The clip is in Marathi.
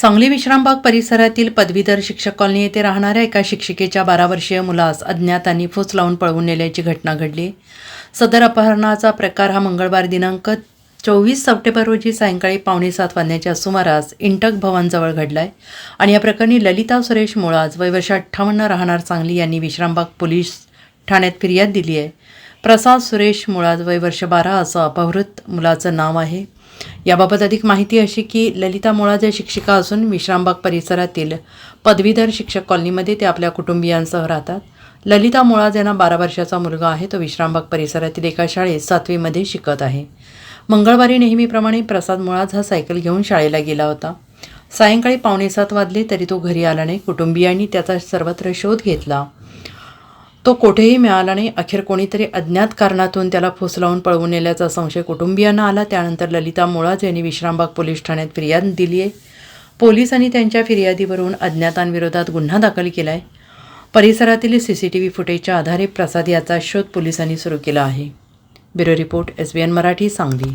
सांगली विश्रामबाग परिसरातील पदवीधर शिक्षक कॉलनी येथे राहणाऱ्या एका शिक्षिकेच्या बारा वर्षीय मुलास अज्ञातांनी फूस लावून पळवून नेल्याची घटना घडली. सदर अपहरणाचा प्रकार हा मंगळवार दिनांक चोवीस सप्टेंबर रोजी सायंकाळी पावणे सात वाजण्याच्या सुमारास इंटक भवनजवळ घडलाय आणि या प्रकरणी ललिता सुरेश मुळाज वय वर्ष अठ्ठावन्न राहणार सांगली यांनी विश्रामबाग पोलीस ठाण्यात फिर्याद दिली आहे. प्रसाद सुरेश मुळाज वय वर्ष बारा असं अपहृत मुलाचं नाव आहे. याबाबत अधिक माहिती अशी की ललिता मुळात या शिक्षिका असून विश्रामबाग परिसरातील पदवीधर शिक्षक कॉलनीमध्ये ते आपल्या कुटुंबियांसह राहतात. ललिता मुळाज यांना बारा वर्षाचा मुलगा आहे. तो विश्रामबाग परिसरातील एका शाळेत सातवीमध्ये शिकत आहे. मंगळवारी नेहमीप्रमाणे प्रसाद मुळाज हा सायकल घेऊन शाळेला गेला होता. सायंकाळी पावणे सात वाजले तरी तो घरी आला नाही कुटुंबियांनी त्याचा सर्वत्र शोध घेतला. तो कोठेही मिळाला नाही. अखेर कोणीतरी अज्ञात कारणातून त्याला फुस लावून पळवून नेल्याचा संशय कुटुंबियांना आला. त्यानंतर ललिता मुळाज यांनी विश्रामबाग पोलीस ठाण्यात फिर्याद दिली आहे पोलिसांनी त्यांच्या फिर्यादीवरून अज्ञातांविरोधात गुन्हा दाखल केला आहे परिसरातील सी सी टी व्ही फुटेजच्या आधारे प्रसाद याचा शोध पोलिसांनी सुरू केला आहे. Bureau report S B N Marathi Sangli.